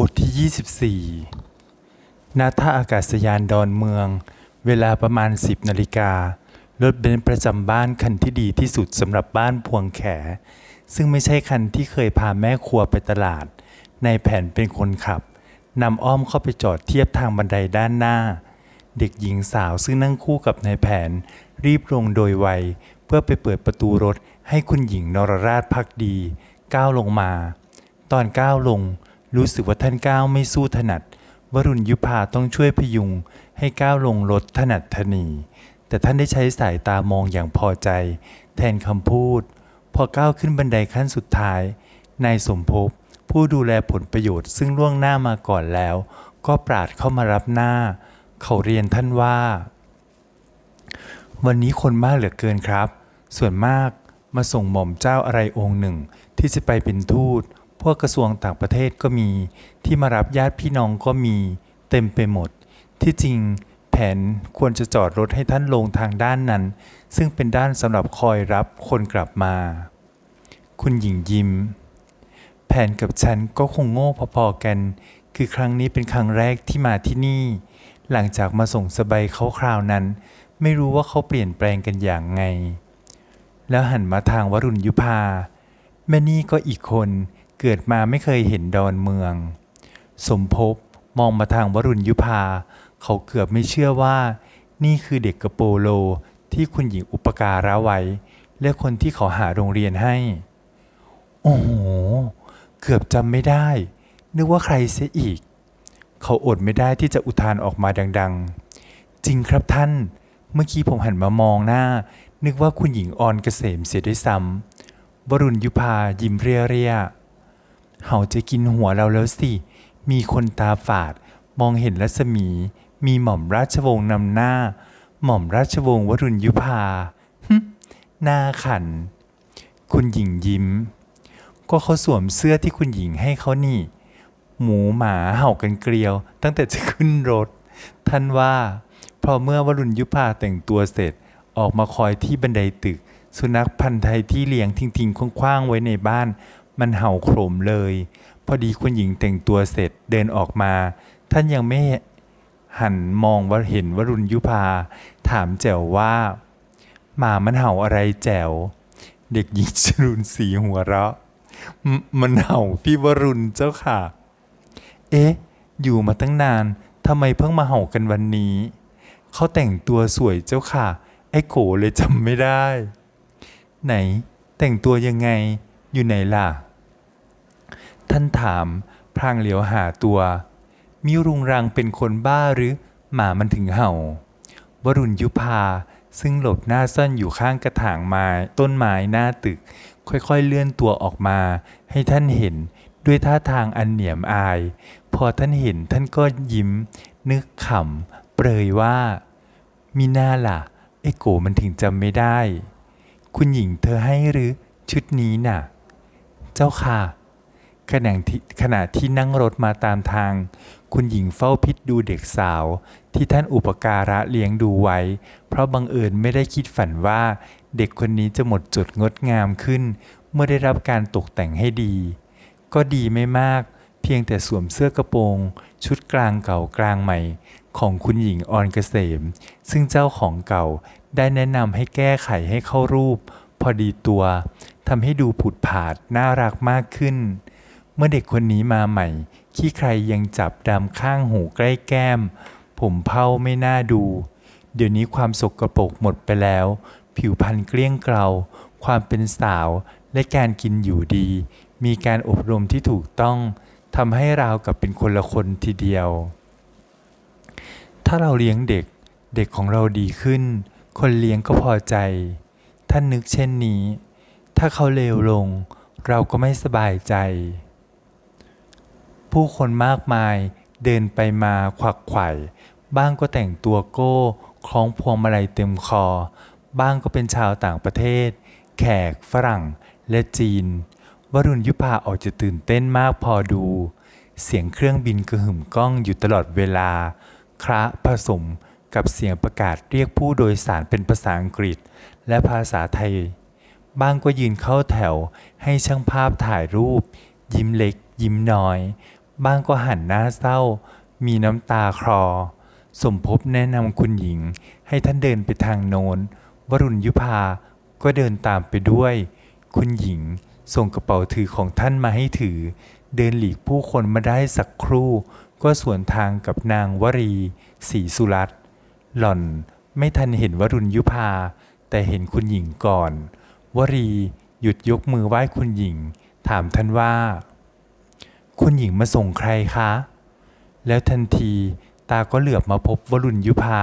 บทที่ 24 ณ ท่าอากาศยานดอนเมือง เวลาประมาณ 10 นาฬิกา รถเบนซ์ประจำบ้านคันที่ดีที่สุดสำหรับบ้านพวงแข ซึ่งไม่ใช่คันที่เคยพาแม่ครัวไปตลาด ในายแผนเป็นคนขับ นำอ้อมเข้าไปจอดเทียบทางบันไดด้านหน้า เด็กหญิงสาวซึ่งนั่งคู่กับนายแผน รีบลงโดยไว เพื่อไปเปิดประตูรถให้คุณหญิงนรราชพักดี ก้าวลงมา ตอนก้าวลง รู้สึกว่าท่านก้าวไม่สู้ถนัด วรุณยุพาต้องช่วยพยุง ให้ก้าวลงรถถนัดถนี แต่ท่านได้ใช้สายตามองอย่างพอใจ แทนคำพูด พอก้าวขึ้นบันไดขั้นสุดท้าย นายสมภพผู้ดูแลผลประโยชน์ซึ่งล่วงหน้ามาก่อนแล้ว ก็ปราดเข้ามารับหน้า เขาเรียนท่านว่า วันนี้คนมากเหลือเกินครับ ส่วนมากมาส่งหม่อมเจ้าอะไรองค์หนึ่งที่จะไปเป็นทูต พวกกระทรวงต่างประเทศก็มี ที่มารับญาติพี่น้องก็มีเต็มไปหมด ที่จริงแผนควรจะจอดรถให้ท่านลงทางด้านนั้น ซึ่งเป็นด้านสำหรับคอยรับคนกลับมา คุณหญิงยิ้ม แผนกับฉันก็คงโง่พอๆกัน คือครั้งนี้เป็นครั้งแรกที่มาที่นี่ หลังจากมาส่งสบายเขาคราวนั้น ไม่รู้ว่าเขาเปลี่ยนแปลงกันอย่างไง แล้วหันมาทางวรุณยุพาแม่นี่ก็อีกคน เกิดมาไม่เคยเห็นดอนเมือง สมภพมองมาทางวรุณยุพา เขาเกือบไม่เชื่อว่า นี่คือเด็กกระโปโลที่คุณหญิงอุปการะไว้และคนที่เขาหาโรงเรียนให้ โอ้โห เกือบจำไม่ได้ นึกว่าใครเสียอีก เขาอดไม่ได้ที่จะอุทานออกมาดัง ๆ จริงครับท่าน เมื่อกี้ผมหันมามองหน้า นึกว่าคุณหญิงออนเกษมเสียด้วยซ้ำวรุณยุพายิ้มเรียเรียๆ เห่าจะกินหัวเราแล้วสิ มีคนตาฝาด มองเห็นรัศมี มีหม่อมราชวงศ์นำหน้า หม่อมราชวงศ์วรุณยุพาฮึหน้าขัน คุณหญิงยิ้ม ก็เขาสวมเสื้อที่คุณหญิงให้เขานี่ หมูหมาเห่ากันเกลียว ตั้งแต่จะขึ้นรถ ท่านว่า พอเมื่อวรุณยุพาแต่งตัวเสร็จ ออกมาคอยที่บันไดตึก สุนัขพันธ์ไทยที่เลี้ยงทิ้งๆคว้างๆไว้ในบ้าน มันเห่าโครมเลย พอดีคุณหญิงแต่งตัวเสร็จเดินออกมา ท่านยังไม่หันมองว่าเห็นวรุณยุพา ถามแจ๋วว่าหมามันเห่าอะไรแจ๋ว เด็กหญิงชรุนสีหัวเราะมมันเห่าพี่วรุณเจ้าค่ะ เอ๊ะ อยู่มาตั้งนานทำไมเพิ่งมาเห่ากันวันนี้ เขาแต่งตัวสวยเจ้าค่ะ ไอ้โกเลยจำไม่ได้ ไหน แต่งตัวยังไง อยู่ไหนล่ะ ท่านถามพลางเหลียวหาตัว มิรุงรังเป็นคนบ้าหรือหมามันถึงเห่า วรุณยุพาซึ่งหลบหน้าซ่อนอยู่ข้างกระถางไม้ต้นไม้หน้าตึก ค่อยๆเลื่อนตัวออกมา ให้ท่านเห็นด้วยท่าทางอันเหนียมอาย พอท่านเห็นท่านก็ยิ้ม นึกขำเปรยว่า มีหน้าล่ะ ไอ้โกมันถึงจำไม่ได้ คุณหญิงเธอให้หรือชุดนี้น่ะ เจ้าค่ะขณะที่ขณะที่นั่งรถมาตามทาง คุณหญิงเฝ้าพิษดูเด็กสาว ที่ท่านอุปการะเลี้ยงดูไว้ เพราะบังเอิญไม่ได้คิดฝันว่า เด็กคนนี้จะหมดจดงดงามขึ้น เมื่อได้รับการตกแต่งให้ดี ก็ดีไม่มาก เพียงแต่สวมเสื้อกระโปรง ชุดกลางเก่ากลางใหม่ ของคุณหญิงออนเกษม ซึ่งเจ้าของเก่าได้แนะนำให้แก้ไขให้เข้ารูป พอดีตัว ทำให้ดูผุดผาดน่ารักมากขึ้น เมื่อเด็กคนนี้มาใหม่ ขี้ใครยังจับดำข้างหูใกล้แก้ม ผมเผาไม่น่าดู เดี๋ยวนี้ความสกรปรกหมดไปแล้ว ผิวพรรณเกลี้ยงเกลา ความเป็นสาวและการกินอยู่ดี มีการอบรมที่ถูกต้องทำให้ราวกับเป็นคนละคนทีเดียว ถ้าเราเลี้ยงเด็ก เด็กของเราดีขึ้น คนเลี้ยงก็พอใจ ท่านนึกเช่นนี้ ถ้าเขาเลวลง เราก็ไม่สบายใจ ผู้คนมากมายเดินไปมาขวักไขว่บ้างก็แต่งตัวโก้ คล้องพวงมาลัยเต็มคอ บ้างก็เป็นชาวต่างประเทศ แขกฝรั่งและจีน วรุณยุพาออกจะตื่นเต้นมากพอดู เสียงเครื่องบินกระหึ่มก้องอยู่ตลอดเวลา คระผสมกับเสียงประกาศเรียกผู้โดยสารเป็นภาษาอังกฤษ และภาษาไทย บ้างก็ยืนเข้าแถวให้ช่างภาพถ่ายรูป ยิ้มเล็ก ยิ้มน้อย บ้างก็หันหน้าเศร้า มีน้ำตาคลอ สมภพแนะนำคุณหญิง ให้ท่านเดินไปทางโน้น วรุณยุพาก็เดินตามไปด้วย คุณหญิงส่งกระเป๋าถือของท่านมาให้ถือ เดินหลีกผู้คนมาได้สักครู่ ก็สวนทางกับนางวรีศรีสุรัตน์หล่อนไม่ทันเห็นวรุณยุพาแต่เห็นคุณหญิงก่อน วรีหยุดยกมือไหว้คุณหญิง ถามท่านว่า คุณหญิงมาส่งใครคะ แล้วทันทีตาก็เหลือบมาพบวรุณยุพา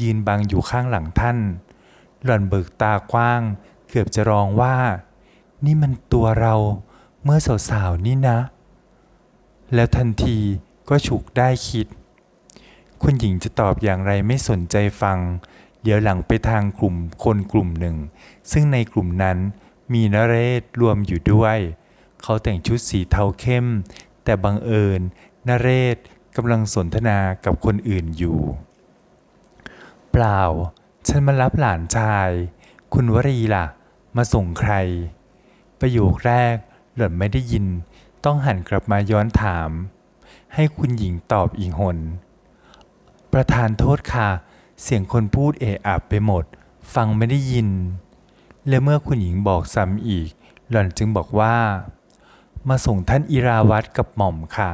ยืนบังอยู่ข้างหลังท่าน หล่อนเบิกตากว้าง เกือบจะร้องว่า นี่มันตัวเราเมื่อสาวๆนี่นะ แล้วทันทีก็ฉุกได้คิด คุณหญิงจะตอบอย่างไรไม่สนใจฟัง เดี๋ยวหลังไปทางกลุ่มคนกลุ่มหนึ่ง ซึ่งในกลุ่มนั้นมีนเรศรวมอยู่ด้วย เขาแต่งชุดสีเทาเข้ม แต่บังเอิญนเรศกำลังสนทนากับคนอื่นอยู่ เปล่า ฉันมารับหลานชาย คุณวรีล่ะ มาส่งใคร ประโยคแรกหล่อนไม่ได้ยิน ต้องหันกลับมาย้อนถาม ให้คุณหญิงตอบอีกหน ประธานโทษค่ะ เสียงคนพูดเอะอะไปหมด ฟังไม่ได้ยิน และเมื่อคุณหญิงบอกซ้ำอีก หล่อนจึงบอกว่า มาส่งท่านอิราวัตกับหม่อมค่ะ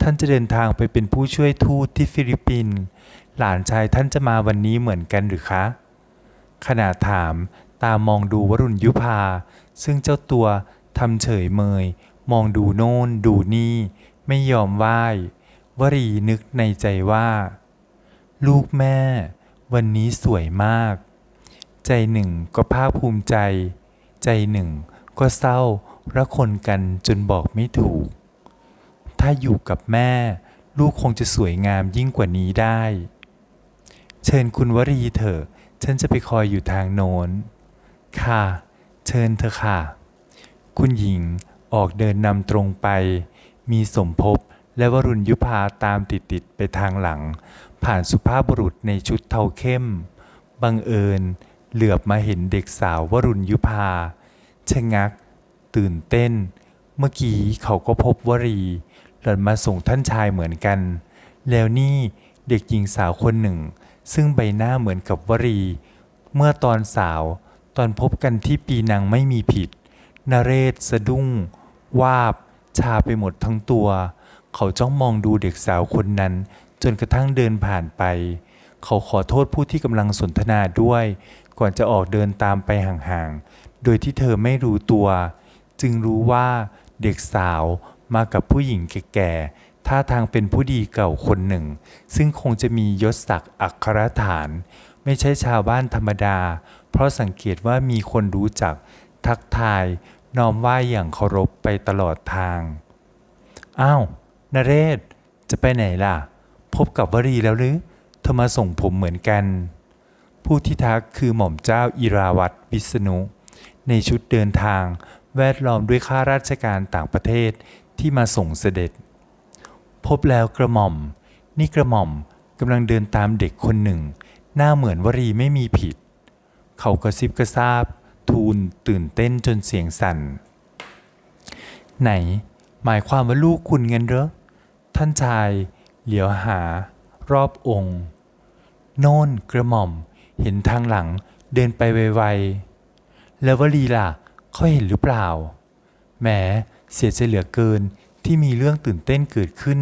ท่านจะเดินทางไปเป็นผู้ช่วยทูตที่ฟิลิปปินส์หลานชายท่านจะมาวันนี้เหมือนกันหรือคะขณะถามตามองดูวรุณยุพา ซึ่งเจ้าตัวทำเฉยเมย มองดูโน่นดูนี่ ไม่ยอมไหว้ วรีนึกในใจว่า ลูกแม่ วันนี้สวยมาก ใจหนึ่งก็ภาคภูมิใจ ใจหนึ่งก็เศร้าระคนกันจนบอกไม่ถูก ถ้าอยู่กับแม่ ลูกคงจะสวยงามยิ่งกว่านี้ได้ เชิญคุณวรีเถอะ ฉันจะไปคอยอยู่ทางโน้น ค่ะ เชิญเถอค่ะ คุณหญิงออกเดินนำตรงไป มีสมภพและวรุณยุพาตามติดติดๆไปทางหลัง ผ่านสุภาพบุรุษในชุดเทาเข้ม บังเอิญเหลือบมาเห็นเด็กสาววรุณยุพาชะงัก ตื่นเต้น เมื่อกี้เขาก็พบวรี หล่อนมาส่งท่านชายเหมือนกัน แล้วนี่เด็กหญิงสาวคนหนึ่ง ซึ่งใบหน้าเหมือนกับวรี เมื่อตอนสาวตอนพบกันที่ปีนังไม่มีผิดนเรศสะดุ้ง วาบ ชาไปหมดทั้งตัว เขาจ้องมองดูเด็กสาวคนนั้น จนกระทั่งเดินผ่านไป เขาขอโทษผู้ที่กำลังสนทนาด้วย ก่อนจะออกเดินตามไปห่างๆ โดยที่เธอไม่รู้ตัว จึงรู้ว่าเด็กสาวมากับผู้หญิงแก่ๆ ท่าทางเป็นผู้ดีเก่าคนหนึ่ง ซึ่งคงจะมียศศักดิ์อัครฐาน ไม่ใช่ชาวบ้านธรรมดา เพราะสังเกตว่ามีคนรู้จัก ทักทายน้อมไหว้อย่างเคารพไปตลอดทาง อ้าว นเรศ จะไปไหนล่ะ พบกับวรีแล้วหรือเธอมาส่งผมเหมือนกัน ผู้ที่ทักคือหม่อมเจ้าอิราวัตวิษณุ ในชุดเดินทางแวดล้อมด้วยข้าราชการต่างประเทศที่มาส่งเสด็จ พบแล้วกระหม่อม นี่กระหม่อมกำลังเดินตามเด็กคนหนึ่ง หน้าเหมือนวรีไม่มีผิด เขากระซิบกระซาบ ทูลตื่นเต้นจนเสียงสั่น ไหน หมายความว่าลูกคุณเงินเหรอท่านชาย เหลียวหารอบองค์ โน่นกระหม่อมเห็นทางหลังเดินไปไวๆ แล้ววลีล่ะเขาเห็นหรือเปล่า แหมเสียใจเหลือเกินที่มีเรื่องตื่นเต้นเกิดขึ้น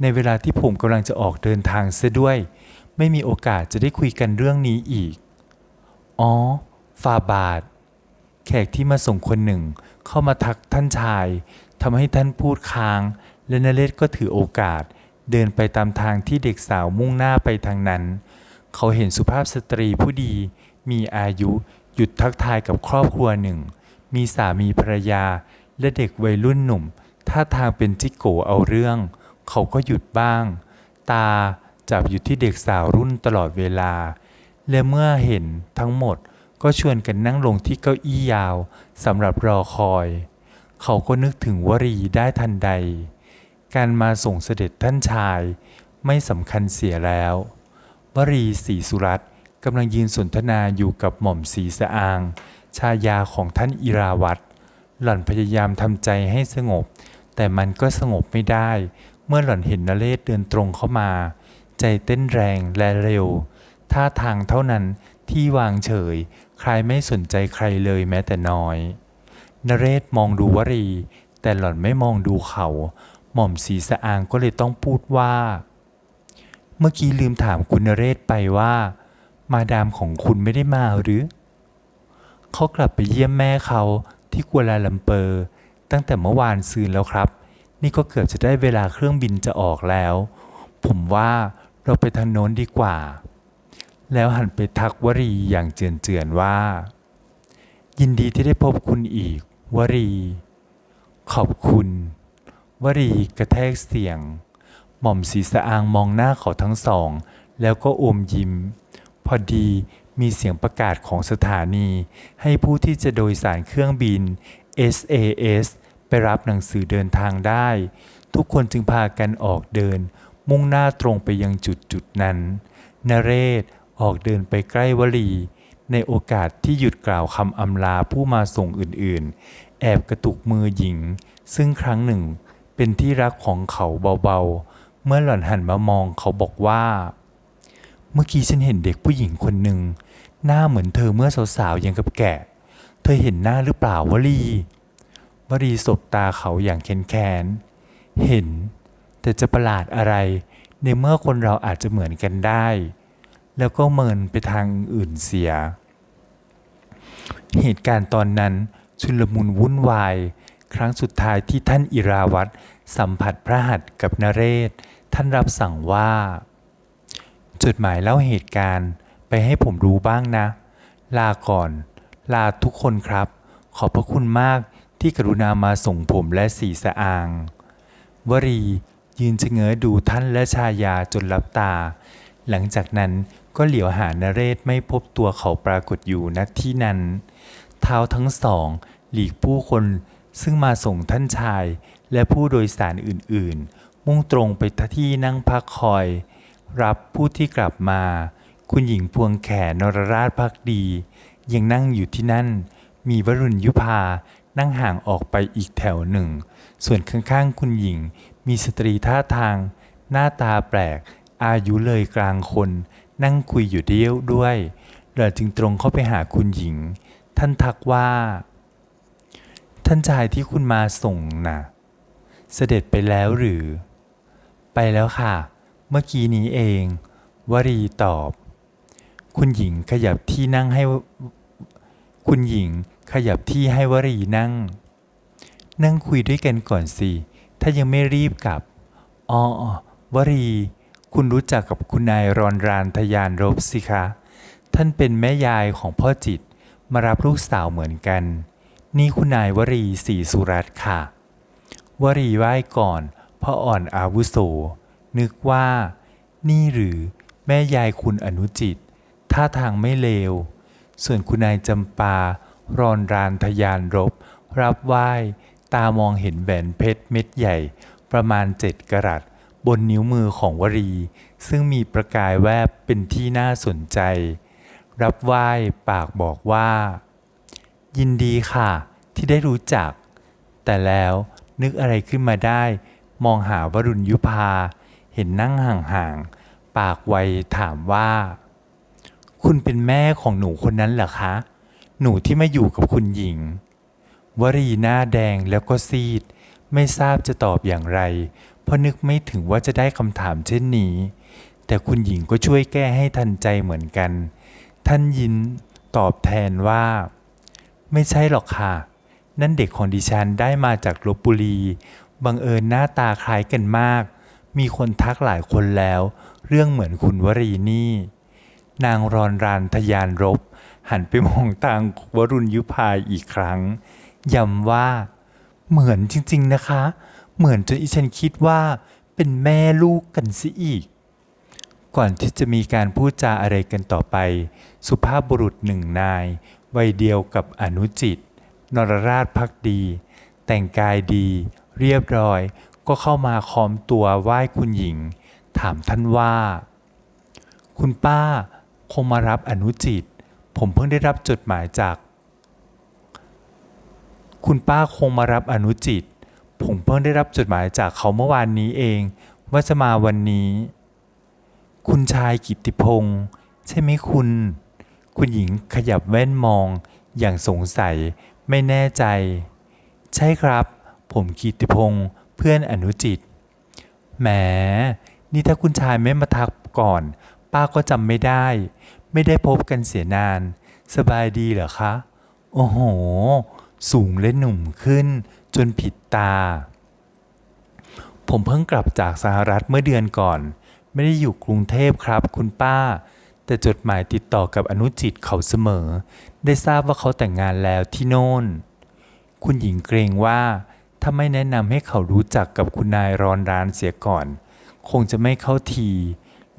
ในเวลาที่ผมกำลังจะออกเดินทางเสียด้วย ไม่มีโอกาสจะได้คุยกันเรื่องนี้อีก อ๋อฟาบาท แขกที่มาส่งคนหนึ่ง เข้ามาทักท่านชายทำให้ท่านพูดค้าง และนเรศก็ถือโอกาส เดินไปตามทางที่เด็กสาวมุ่งหน้าไปทางนั้น เขาเห็นสุภาพสตรีผู้ดี มีอายุหยุดทักทายกับครอบครัวหนึ่ง มีสามีภรรยา และเด็กวัยรุ่นหนุ่มท่าทางเป็นจิโกเอาเรื่อง เขาก็หยุดบ้าง ตาจับอยู่ที่เด็กสาวรุ่นตลอดเวลา และเมื่อเห็นทั้งหมดก็ชวนกันนั่งลงที่เก้าอี้ยาวสำหรับรอคอย เขาก็นึกถึงวรีได้ทันใด การมาส่งเสด็จท่านชายไม่สำคัญเสียแล้ว วรีศรีสุรัตน์กำลังยืนสนทนาอยู่กับหม่อมศรีสะอาง ชายาของท่านอิราวัตรหล่อนพยายามทำใจให้สงบ แต่มันก็สงบไม่ได้ เมื่อหล่อนเห็นนเรศเดินตรงเข้ามา ใจเต้นแรงและเร็ว ท่าทางเท่านั้นที่วางเฉย ใครไม่สนใจใครเลยแม้แต่น้อยนเรศมองดูวรี แต่หล่อนไม่มองดูเขา หม่อมสีสะอางก็เลยต้องพูดว่า เมื่อกี้ลืมถามคุณนเรศไปว่า มาดามของคุณไม่ได้มาหรือ เขากลับไปเยี่ยมแม่เขาที่กัวลาลัมเปอร์ ตั้งแต่เมื่อวานซืนแล้วครับ นี่ก็เกือบจะได้เวลาเครื่องบินจะออกแล้ว ผมว่าเราไปทางโน้นดีกว่า แล้วหันไปทักวรีอย่างเจือนๆว่า ยินดีที่ได้พบคุณอีก วรี ขอบคุณ วรีกระแทกเสียง หม่อมสีสะอางมองหน้าเขาทั้งสอง แล้วก็อมยิ้ม พอดีมีเสียงประกาศของสถานี ให้ผู้ที่จะโดยสารเครื่องบิน SAS ไปรับหนังสือเดินทางได้ ทุกคนจึงพากันออกเดิน มุ่งหน้าตรงไปยังจุดจุดนั้นนเรศออกเดินไปใกล้วลี ในโอกาสที่หยุดกล่าวคำอำลาผู้มาส่งอื่นๆ แอบกระตุกมือหญิง ซึ่งครั้งหนึ่ง เป็นที่รักของเขาเบาๆ เมื่อหล่อนหันมามองเขาบอกว่า เมื่อกี้ฉันเห็นเด็กผู้หญิงคนหนึ่ง หน้าเหมือนเธอเมื่อสาวๆยังกับแกะ เธอเห็นหน้าหรือเปล่าวลีวรีสบตาเขาอย่างแค้นๆเห็น แต่จะประหลาดอะไร ในเมื่อคนเราอาจจะเหมือนกันได้ แล้วก็เมินไปทางอื่นเสีย เหตุการณ์ตอนนั้นชุลมุนวุ่นวาย ครั้งสุดท้ายที่ท่านอิราวัตสัมผัสพระหัตถ์กับนเรศ ท่านรับสั่งว่า จดหมายเล่าเหตุการณ์ไปให้ผมรู้บ้างนะ ลาก่อน ลาทุกคนครับ ขอบพระคุณมากที่กรุณามาส่งผมและสีสะอาง วรียืนชะเง้อดูท่านและชายาจนลับตา หลังจากนั้นก็เหลียวหานเรศไม่พบตัวเขาปรากฏอยู่ณที่นั้น เท้าทั้งสอง หลีกผู้คน ซึ่งมาส่งท่านชายและผู้โดยสารอื่นๆ มุ่งตรงไปที่นั่งพักคอย รับผู้ที่กลับมา คุณหญิงพวงแขนรราชพักดี ยังนั่งอยู่ที่นั่น มีวรุณยุพานั่งห่างออกไปอีกแถวหนึ่ง ส่วนข้างๆ คุณหญิง มีสตรีท่าทาง หน้าตาแปลก อายุเลยกลางคน นั่งคุยอยู่เดียวด้วยเราจึงตรงเข้าไปหาคุณหญิง ท่านทักว่า ท่านชายที่คุณมาส่งน่ะ เสด็จไปแล้วหรือ ไปแล้วค่ะ เมื่อกี้นี้เอง วรีตอบ คุณหญิงขยับที่นั่งให้ คุณหญิงขยับที่ให้วรีนั่ง นั่งคุยด้วยกันก่อนสิ ถ้ายังไม่รีบกลับอ๋อวรี คุณรู้จักกับคุณนายรอนรานทยานรบสิคะ ท่านเป็นแม่ยายของพ่อจิต มารับลูกสาวเหมือนกัน นี่คุณนายวรีศรีสุรัตน์ค่ะ วรีไหว้ก่อนเพราะอ่อนอาวุโส นึกว่า นี่หรือแม่ยายคุณอนุจิต ท่าทางไม่เลว ส่วนคุณนายจำปารอนรานทยานรบ รับไหว้ ตามองเห็นแหวนเพชรเม็ดใหญ่ ประมาณเจ็ดกรัตบนนิ้วมือของวรี ซึ่งมีประกายแวบเป็นที่น่าสนใจ รับไหว้ปากบอกว่า ยินดีค่ะ ที่ได้รู้จัก แต่แล้วนึกอะไรขึ้นมาได้ มองหาวรุณยุพา เห็นนั่งห่างๆ ปากไวถามว่า คุณเป็นแม่ของหนูคนนั้นเหรอคะ หนูที่มาอยู่กับคุณหญิง วรีหน้าแดงแล้วก็ซีด ไม่ทราบจะตอบอย่างไร เพราะนึกไม่ถึงว่าจะได้คำถามเช่นนี้ แต่คุณหญิงก็ช่วยแก้ให้ทันใจเหมือนกัน ท่านยินตอบแทนว่า ไม่ใช่หรอกค่ะ นั่นเด็กของดิฉันได้มาจากลบบุรี บังเอิญหน้าตาคล้ายกันมาก มีคนทักหลายคนแล้ว เรื่องเหมือนคุณวรีนี่ นางรอนรานทยานรบ หันไปมองทางวรุณยุพายอีกครั้ง ย้ำว่า เหมือนจริงๆนะคะ เหมือนจนอีฉันคิดว่าเป็นแม่ลูกกันซิอีก ก่อนที่จะมีการพูดจาอะไรกันต่อไป สุภาพบุรุษหนึ่งนาย วัยเดียวกับอนุจิต นรราชพักดี แต่งกายดี เรียบร้อย ก็เข้ามาคอมตัวไหว้คุณหญิง ถามท่านว่า คุณป้าคงมารับอนุจิต ผมเพิ่งได้รับจดหมายจาก คุณป้าคงมารับอนุจิต ผมเพิ่งได้รับจดหมายจากเขาเมื่อวานนี้เอง ว่าจะมาวันนี้ คุณชายกิตติพงศ์ใช่ไหมคุณ คุณหญิงขยับแว่นมองอย่างสงสัยไม่แน่ใจ ใช่ครับ ผมกิตติพงศ์เพื่อนอนุจิตแหม นี่ถ้าคุณชายไม่มาทักก่อน ป้าก็จำไม่ได้ ไม่ได้พบกันเสียนาน สบายดีเหรอคะ โอ้โห สูงและหนุ่มขึ้น จนผิดตา ผมเพิ่งกลับจากสหรัฐเมื่อเดือนก่อน ไม่ได้อยู่กรุงเทพครับ คุณป้า แต่จดหมายติดต่อกับอนุจิตเขาเสมอ ได้ทราบว่าเขาแต่งงานแล้วที่โน่น คุณหญิงเกรงว่าถ้าไม่แนะนำให้เขารู้จักกับคุณนายรอนรานเสียก่อน คงจะไม่เข้าที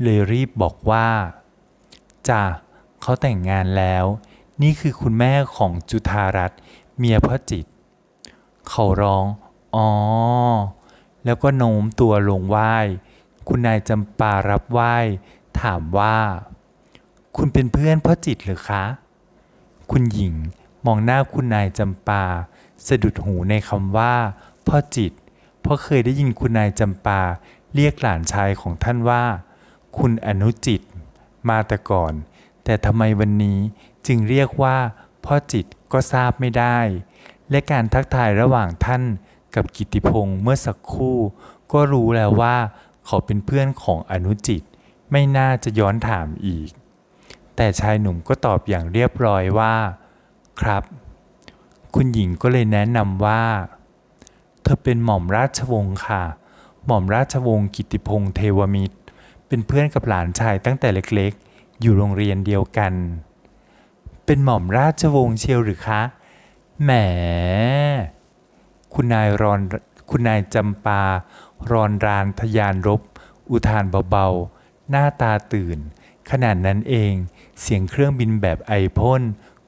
เลยรีบบอกว่าจ้าเขาแต่งงานแล้ว นี่คือคุณแม่ของจุธารัตน์เมียพ่อจิต เขาร้องอ๋อแล้วก็โน้มตัวลงไหว้ คุณนายจำปารับไหว้ ถามว่า คุณเป็นเพื่อนพ่อจิตหรือคะ คุณหญิงมองหน้าคุณนายจำปา สะดุดหูในคำว่า พ่อจิต เพราะเคยได้ยินคุณนายจำปา เรียกหลานชายของท่านว่า คุณอนุจิต มาแต่ก่อน แต่ทำไมวันนี้จึงเรียกว่า พ่อจิตก็ทราบไม่ได้ และการทักทายระหว่างท่านกับกิติพงศ์เมื่อสักครู่ ก็รู้แล้วว่า เขาเป็นเพื่อนของอนุจิต ไม่น่าจะย้อนถามอีก แต่ชายหนุ่มก็ตอบอย่างเรียบร้อยว่า ครับ คุณหญิงก็เลยแนะนำว่า เธอเป็นหม่อมราชวงศ์ค่ะ หม่อมราชวงศ์กิติพงศ์เทวมิตร เป็นเพื่อนกับหลานชายตั้งแต่เล็กๆ อยู่โรงเรียนเดียวกัน เป็นหม่อมราชวงศ์เชียวหรือคะ แหม คุณนายรอน คุณนายจำปา รอนรานทยานรบ อุทานเบาๆ หน้าตาตื่นขนาดนั้นเอง เสียงเครื่องบินแบบไอพ่น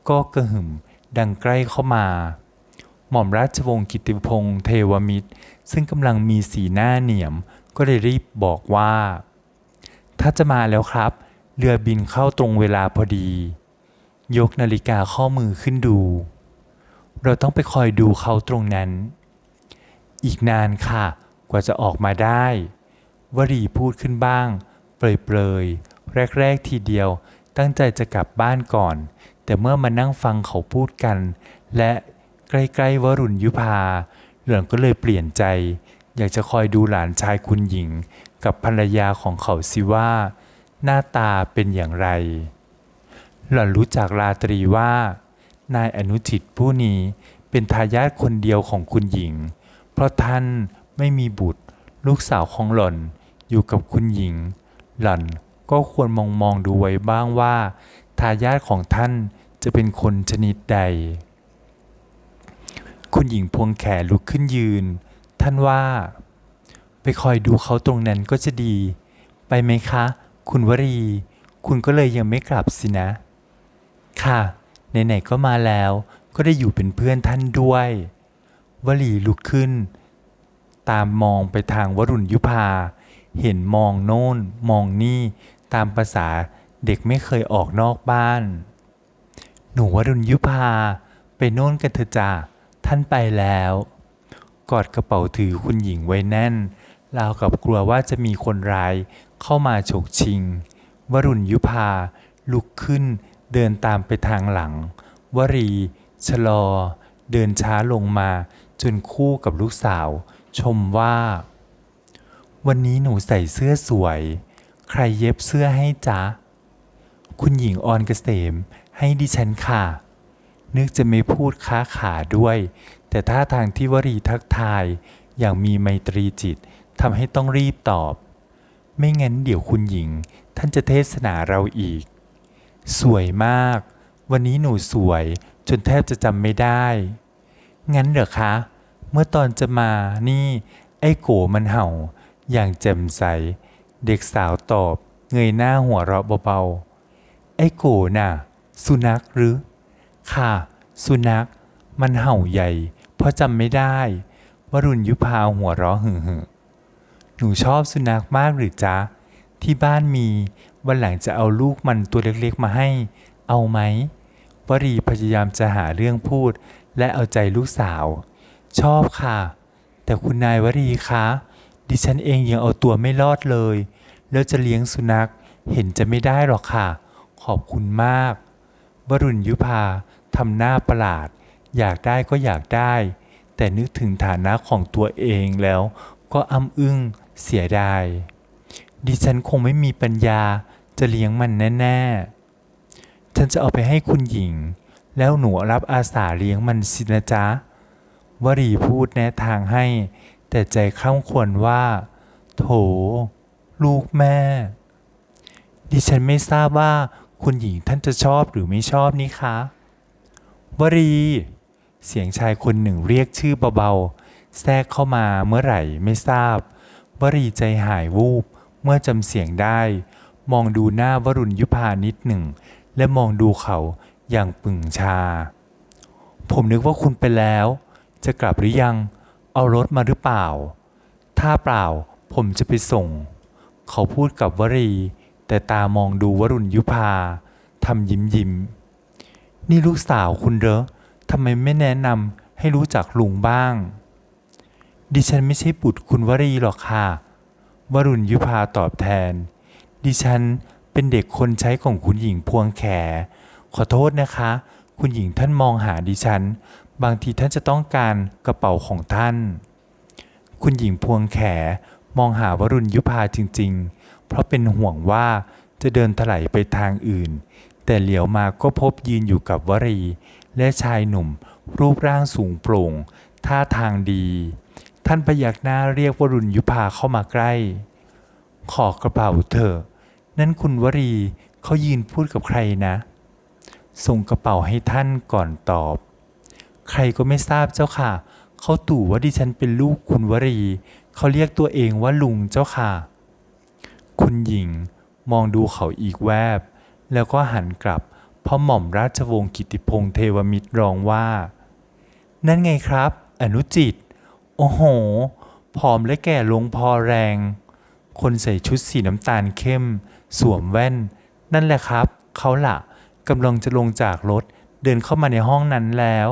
ก็กระหึ่มดังใกล้เข้ามา หม่อมราชวงศ์กิติพงศ์เทวมิตร ซึ่งกำลังมีสีหน้าเหนียม ก็เลยรีบบอกว่า ถ้าจะมาแล้วครับ เรือบินเข้าตรงเวลาพอดี ยกนาฬิกาข้อมือขึ้นดู เราต้องไปคอยดูเขาตรงนั้น อีกนานค่ะ กว่าจะออกมาได้วรีพูดขึ้นบ้าง เปรยๆ แรก ๆ ทีเดียว ตั้งใจจะกลับบ้านก่อน แต่เมื่อมานั่งฟังเขาพูดกัน และใกล้ๆวรุณยุพาเหลือนก็เลยเปลี่ยนใจ อยากจะคอยดูหลานชายคุณหญิง กับภรรยาของเขาสิว่า หน้าตาเป็นอย่างไร หล่อนรู้จักราตรีว่า นายอนุจิตผู้นี้เป็นทายาทคนเดียวของคุณหญิง เพราะท่านไม่มีบุตร ลูกสาวของหล่อนอยู่กับคุณหญิง หล่อน ก็ควรมองมองดูไว้บ้างว่าทายาทของท่านจะเป็นคนชนิดใด คุณหญิงพวงแขลุกขึ้นยืน ท่านว่า ไปคอยดูเขาตรงนั้นก็จะดี ไปไหมคะ คุณวรี คุณก็เลยยังไม่กลับสินะ ค่ะไหนๆก็มาแล้วก็ได้อยู่เป็นเพื่อนท่านด้วย วลีลุกขึ้น ตามมองไปทางวรุณยุพา เห็นมองโน่น มองนี่ ตามภาษาเด็กไม่เคยออกนอกบ้าน หนูวรุณยุพาไปโน่นกันเถอะจ้าท่านไปแล้ว กอดกระเป๋าถือคุณหญิงไว้แน่นราวกับกลัวว่าจะมีคนร้ายเข้ามาฉกชิง วรุณยุพาลุกขึ้นเดินตามไปทางหลัง วรีชะลอ เดินช้าลงมาจนคู่กับลูกสาว ชมว่า วันนี้หนูใส่เสื้อสวย ใครเย็บเสื้อให้จ๊ะ คุณหญิงออนเกษมให้ดิฉันค่ะ นึกจะไม่พูดค้าขาด้วย แต่ท่าทางที่วรีทักทายอย่างมีไมตรีจิตทำให้ต้องรีบตอบ ไม่งั้นเดี๋ยวคุณหญิง ท่านจะเทศนาเราอีก สวยมาก วันนี้หนูสวยจนแทบจะจำไม่ได้ งั้นเหรอคะ เมื่อตอนจะมานี่ ไอ้โกมันเห่า อย่างแจ่มใส เด็กสาวตอบเงยหน้าหัวเราะเบาๆ ไอ้โกน่ะ สุนัขหรือ ค่ะ สุนัข มันเห่าใหญ่ เพราะจำไม่ได้วรุณยุพาหัวเราะหึ่งๆหนูชอบสุนัขมากหรือจ๊ะ ที่บ้านมี วันหลังจะเอาลูกมันตัวเล็กๆมาให้ เอาไหม วรีพยายามจะหาเรื่องพูด และเอาใจลูกสาว ชอบค่ะ แต่คุณนายวรีคะ ดิฉันเองยังเอาตัวไม่รอดเลย แล้วจะเลี้ยงสุนัขเห็นจะไม่ได้หรอกค่ะ ขอบคุณมาก วรุณยุพาทำหน้าประหลาด อยากได้ก็อยากได้ แต่นึกถึงฐานะของตัวเองแล้วก็อ้ำอึ้งเสียดาย ดิฉันคงไม่มีปัญญาจะเลี้ยงมันแน่ ๆ ฉันจะเอาไปให้คุณหญิง แล้วหนูรับอาสาเลี้ยงมันสินะจ๊ะวรีพูดแนะทางให้ แต่ใจคร่ำควรว่า โถ ลูกแม่ ดิฉันไม่ทราบว่าคุณหญิงท่านจะชอบหรือไม่ชอบนี่คะ วรี เสียงชายคนหนึ่งเรียกชื่อเบาๆ แทรกเข้ามาเมื่อไหร่ไม่ทราบ วรีใจหายวูบ เมื่อจำเสียงได้ มองดูหน้าวรุณยุพานิดหนึ่ง และมองดูเขาอย่างปึ่งชา ผมนึกว่าคุณไปแล้ว จะกลับหรือยัง เอารถมาหรือเปล่า ถ้าเปล่าผมจะไปส่ง เขาพูดกับวรี แต่ตามองดูวรุณยุพาทำยิ้มยิ้ม นี่ลูกสาวคุณเหรอทำไมไม่แนะนำให้รู้จักลุงบ้าง ดิฉันไม่ใช่บุตรคุณวรีหรอกค่ะ วรุณยุพาตอบแทน ดิฉันเป็นเด็กคนใช้ของคุณหญิงพวงแข ขอโทษนะคะ คุณหญิงท่านมองหาดิฉัน บางทีท่านจะต้องการกระเป๋าของท่าน คุณหญิงพวงแขมองหาวรุณยุพาจริง ๆ เพราะเป็นห่วงว่าจะเดินถลายไปทางอื่น แต่เหลียวมาก็พบยืนอยู่กับวรี และชายหนุ่ม รูปร่างสูงโปร่ง ท่าทางดี ท่านพยักหน้าเรียกวรุณยุพาเข้ามาใกล้ ขอกระเป๋าเถอะนั่นคุณวรีเขายืนพูดกับใครนะ ส่งกระเป๋าให้ท่านก่อนตอบ ใครก็ไม่ทราบเจ้าค่ะ เขาตู่ว่าดิฉันเป็นลูกคุณวรี เขาเรียกตัวเองว่าลุงเจ้าค่ะ คุณหญิงมองดูเขาอีกแวบ แล้วก็หันกลับ เพราะหม่อมราชวงศ์กิติพงษ์เทวมิตรร้องว่า นั่นไงครับ อนุจิต โอ้โห ผอมและแก่ลงพอแรง คนใส่ชุดสีน้ำตาลเข้ม สวมแว่น นั่นแหละครับ เขาละกำลังจะลงจากรถเดินเข้ามาในห้องนั้นแล้ว